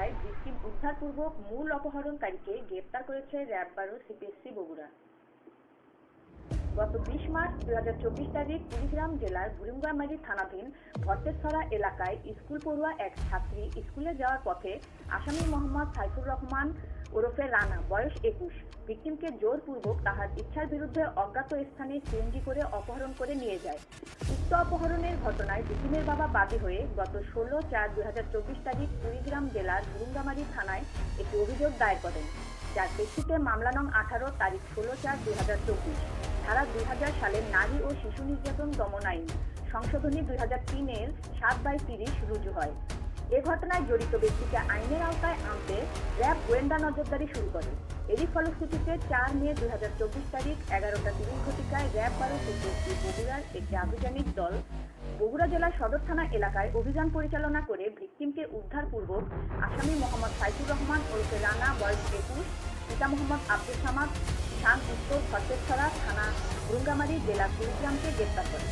মামলায় বৃষ্টি উদ্ধারপূর্বক মূল অপহরণকারীকে গ্রেপ্তার করেছে র্যাব বারুদ সিপিএসসি বগুড়া। গত বিশ মার্চ দুই হাজার চব্বিশ তারিখ কুড়িগ্রাম জেলার ভুরুঙ্গামারি থানাধীন ভট্টেশ্বরা এলাকায় স্কুল পড়ুয়া এক ছাত্রী স্কুলে যাওয়ার পথে আসামি মোহাম্মদ সাইফুর রহমান ওরফে রানা, বয়স একুশ, ভিকটিমকে জোরপূর্বক তাহার ইচ্ছার বিরুদ্ধে অজ্ঞাত স্থানে সিএনজি করে অপহরণ করে নিয়ে যায়। উক্ত অপহরণের ঘটনায় ভিকটিমের বাবা বাদী হয়ে গত ষোলো চার চব্বিশ তারিখ কুড়িগ্রাম জেলার ভুরুঙ্গামারি থানায় একটি অভিযোগ দায়ের করেন। যার প্রেক্ষিতে মামলা নং আঠারো, তারিখ ষোলো চার, দুই হাজার চব্বিশ। ধারা দুই হাজার সালের নারী ও শিশু নির্যাতন দমন আইন। সংশোধনী দুই হাজার তিনের সাত বাই তিরিশ রুজু হয়। এ ঘটনায় জড়িত ব্যক্তিকে আইনের আওতায় আনতে র্যাব গোয়েন্দা নজরদারি শুরু করে। এরই ফলশ্রুতিতে চার মে দুই হাজার চব্বিশ তারিখ এগারোটা তিরিশ ঘটিকায় র্যাব বারো বগুড়ার একটি আভিযানিক দল জেলার সদর থানা এলাকায় অভিযান পরিচালনা করে ভিকটিমকে উদ্ধারপূর্বক আসামি মোহাম্মদ সাইফুর রহমান ওরফে রানা, বয়স একুশ, পিতা মোহাম্মদ আব্দুল সামাদ স্থান উত্তর ভট্টেশ্বরা থানা ভুরুঙ্গামারি জেলা কুড়িগ্রামকে গ্রেপ্তার করে।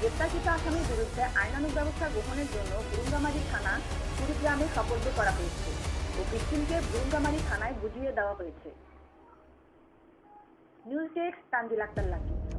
গ্রেপ্তারকৃত আসামির বিরুদ্ধে আইনানুগ ব্যবস্থা গ্রহণের জন্য ভুরুঙ্গামারি থানা কুড়িগ্রামে সোপর্দ করা হয়েছে ও ভিকটিমকে ভুরুঙ্গামারি থানায় বুঝিয়ে দেওয়া হয়েছে। News desk Tanzil Akter